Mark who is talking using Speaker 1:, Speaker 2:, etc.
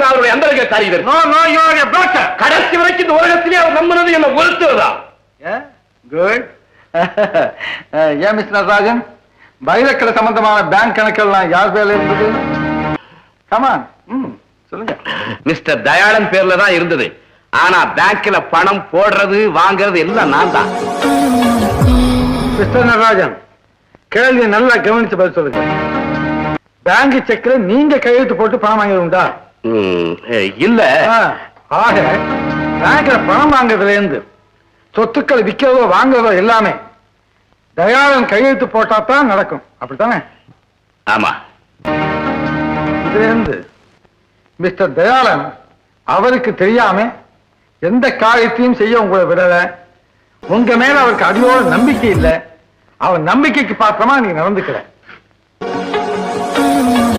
Speaker 1: நான் அவருடைய அந்த career
Speaker 2: no no you are a broker.
Speaker 1: கடைசி வரைக்கும் இந்த உலகத்திலே அவர் நம்பினது என்ன ஒருத்தர்
Speaker 2: குட் ஏன் மிஸ்டர் நடராஜன் வைரக்கடை சம்பந்தமான பேங்க் கணக்கெல்லாம் யார் பேர்ல இருந்தது? கமான் ம் சொல்லுங்க.
Speaker 1: மிஸ்டர் தயாளன் பேர்ல தான் இருந்தது. ஆனா பேங்க்ல பணம் போடுறது வாங்குறது எல்லாம் நான் தான்.
Speaker 2: மிஸ்டர் நடராஜன் கேள்வி நல்லா கவனிச்சு பதில் சொல்லுங்க. பேங்க் செக்ல நீங்க கையெழுத்து போட்டு பணம்
Speaker 1: ம், இல்ல.
Speaker 2: ஆக பேங்க்ல பணம் வாங்குறதுல இருந்து சொத்துக்கள் விற்கிறதோ வாங்குறதோ எல்லாமே தயாளன் கையெழுத்து போட்டா தான் நடக்கும். அப்படித்தானே?
Speaker 1: ஆமா.
Speaker 2: இதுல இருந்து மிஸ்டர் தயாளன் அவருக்கு தெரியாம எந்த காரியத்தையும் செய்ய உங்களை விடல. உங்க மேல அவருக்கு அடியோட நம்பிக்கை இல்லை. அவர் நம்பிக்கைக்கு பாத்திரமா நீங்க நடந்துக்கல